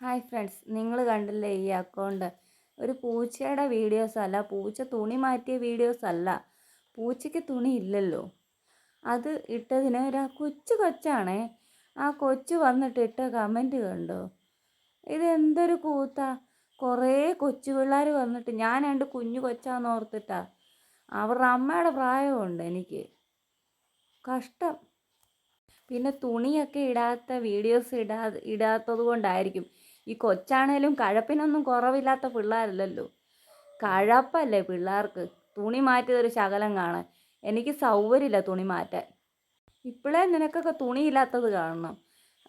Hi friends നിങ്ങൾ കണ്ടില്ലേ ഈ അക്കൗണ്ട് ഒരു പൂച്ചയുടെ വീഡിയോസ് അല്ല പൂച്ച തുണി മാറ്റിയ വീഡിയോസ് അല്ല. പൂച്ചയ്ക്ക് തുണി ഇല്ലല്ലോ. അത് ഇട്ടതിന് ഒരു കൊച്ചു കൊച്ചാണേ. ആ കൊച്ചു വന്നിട്ട് ഇട്ട കമന്റ് കണ്ടോ? ഇതെന്തൊരു കൂത്താ. കുറേ കൊച്ചു പിള്ളേർ വന്നിട്ട് ഞാൻ രണ്ട് കുഞ്ഞു കൊച്ചാന്ന് ഓർത്തിട്ടാ. അവരുടെ അമ്മയുടെ പ്രായമുണ്ട് എനിക്ക്. കഷ്ടം. പിന്നെ തുണിയൊക്കെ ഇടാത്ത വീഡിയോസ് ഇടാ ഇടാത്തത് കൊണ്ടായിരിക്കും. ഈ കൊച്ചാണേലും കഴപ്പിനൊന്നും കുറവില്ലാത്ത പിള്ളേരല്ലല്ലോ. കഴപ്പല്ലേ പിള്ളേർക്ക്. തുണി മാറ്റിയതൊരു ശകലം കാണാൻ. എനിക്ക് സൗകര്യമില്ല തുണി മാറ്റാൻ. ഇപ്പോഴേ നിനക്കൊക്കെ തുണിയില്ലാത്തത് കാണണം.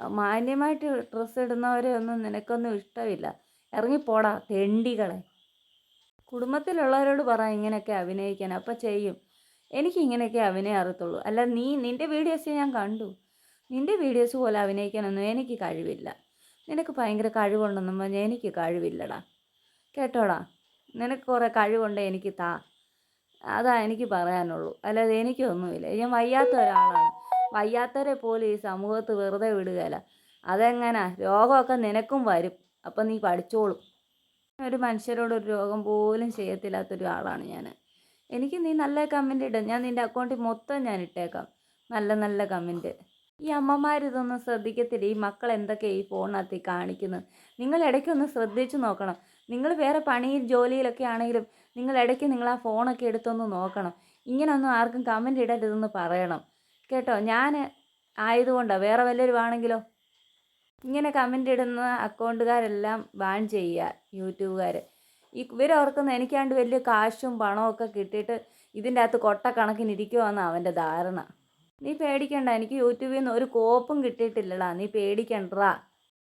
മാന്യമായിട്ട് ഡ്രസ്സ് ഇടുന്നവരെ ഒന്നും നിനക്കൊന്നും ഇഷ്ടമില്ല. ഇറങ്ങിപ്പോടാ തെണ്ടികളെ. കുടുംബത്തിലുള്ളവരോട് പറ ഇങ്ങനെയൊക്കെ അഭിനയിക്കാൻ. അപ്പം ചെയ്യും. എനിക്ക് ഇങ്ങനെയൊക്കെ അഭിനയം അറിയത്തുള്ളൂ. അല്ല നീ നിന്റെ വീഡിയോസ് ഞാൻ കണ്ടു. നിന്റെ വീഡിയോസ് പോലെ അഭിനയിക്കാനൊന്നും എനിക്ക് കഴിവില്ല. നിനക്ക് ഭയങ്കര കഴിവുണ്ടെന്നും പറഞ്ഞാൽ എനിക്ക് കഴിവില്ലടാ. കേട്ടോടാ? നിനക്ക് കുറേ കഴിവുണ്ട് എനിക്ക് താ. അതാ എനിക്ക് പറയാനുള്ളൂ. അല്ലാതെ എനിക്കൊന്നുമില്ല. ഞാൻ വയ്യാത്ത ഒരാളാണ്. വയ്യാത്തവരെ പോലും ഈ സമൂഹത്ത് വെറുതെ വിടുകയല്ല. അതെങ്ങനെ? രോഗമൊക്കെ നിനക്കും വരും. അപ്പം നീ പഠിച്ചോളും. ഒരു മനുഷ്യരോട് ഒരു രോഗം പോലും ചെയ്യത്തില്ലാത്തൊരു ആളാണ് ഞാൻ. എനിക്ക് നീ നല്ല കമന്റ് ഇടും. ഞാൻ നിന്റെ അക്കൗണ്ടിൽ മൊത്തം ഞാൻ ഇട്ടേക്കാം. നല്ല നല്ല കമന്റ് ഈ അമ്മമാർ ഇതൊന്നും ശ്രദ്ധിക്കത്തില്ല? ഈ മക്കൾ എന്തൊക്കെ ഈ ഫോണിനകത്ത് കാണിക്കുന്നത്? നിങ്ങൾ ഇടയ്ക്കൊന്ന് ശ്രദ്ധിച്ചു നോക്കണം. നിങ്ങൾ വേറെ പണിയിൽ ജോലിയിലൊക്കെ ആണെങ്കിലും നിങ്ങൾ ഇടയ്ക്ക് നിങ്ങൾ ആ ഫോണൊക്കെ എടുത്തൊന്ന് നോക്കണം. ഇങ്ങനൊന്നും ആർക്കും കമന്റ് ഇടരുതെന്ന് പറയണം. കേട്ടോ? ഞാൻ ആയതുകൊണ്ടാണ് വേറെ വല്ലവരും ആണെങ്കിലോ? ഇങ്ങനെ കമന്റ് ഇടുന്ന അക്കൗണ്ടുകാരെല്ലാം ബാൻ ചെയ്യുക യൂട്യൂബുകാർ ഇവരോർക്കുന്ന എനിക്കാണ്ട് വലിയ കാശും പണമൊക്കെ കിട്ടിയിട്ട് ഇതിന്റെ അകത്ത് കൊട്ടക്കണക്കിന് ഇരിക്കുമെന്നാണ് അവന്റെ ധാരണ. നീ പേടിക്കണ്ട എനിക്ക് യൂട്യൂബിൽ നിന്ന് ഒരു കോപ്പും കിട്ടിയിട്ടില്ലടാ. നീ പേടിക്കണ്ടടാ